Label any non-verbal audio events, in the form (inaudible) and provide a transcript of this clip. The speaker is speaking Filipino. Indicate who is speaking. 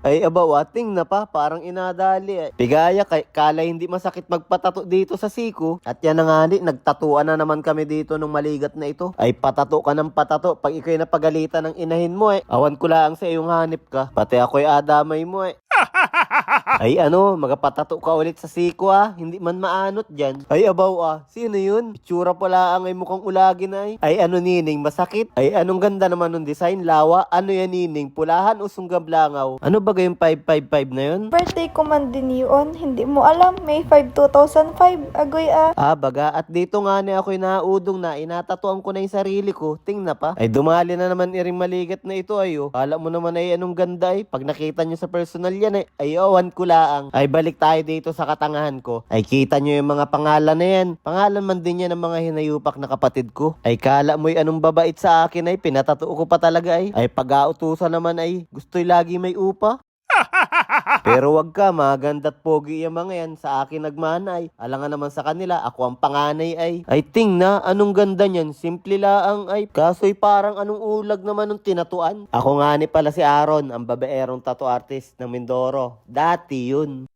Speaker 1: Ay abawating na pa, parang inadali eh. Pigaya, kay, kala hindi masakit magpatato dito sa siku. At yan na nga di, nagtatuan na naman kami dito nung maligat na ito. Ay patato ka ng patato pag ikaw'y napagalitan ng inahin mo eh. Awan ko lang sa iyong hanip ka. Pati ako'y adamay mo eh. (laughs) (laughs) Ay ano, magapatato ka ulit sa siko ah. Hindi man maanot dyan. Ay abaw ah, sino yun? Itsura pala ang ay mukhang ulagin ay. Ay ano nining, masakit? Ay anong ganda naman ng design, lawa? Ano yan nining, pulahan o sunggablangaw? Ano ba yung 555 na yun?
Speaker 2: Birthday ko man din yun. Hindi mo alam, May 5, 2005. Agoy ah.
Speaker 1: Ah, baga, at dito nga ni ako'y naudong na, inatatuan ko na yung sarili ko, ting na pa. Ay, dumali na naman iring maligat na ito ayo. Kala mo naman ay anong ganda ay, pag nakita nyo sa personal yan ay, ay awan ko laang. Ay, balik tayo dito sa katangahan ko. Ay, kita nyo yung mga pangalan na yan. Pangalan man din yan ng mga hinayupak na kapatid ko. Ay, kala mo'y anong babait sa akin ay, pinatatuo ko pa talaga ay. Ay, pag-autusan naman ay, gusto'y lagi may upa. Pero wag ka, maganda't pogi yung mga yan. Sa akin nagmanay. Alangan naman sa kanila, ako ang panganay ay. Ay ting na, anong ganda niyan? Simple laang ay. Kaso'y parang anong ulag naman ng tinatuan. Ako nga ni pala si Aaron, ang babaerong tattoo artist ng Mindoro. Dati yun.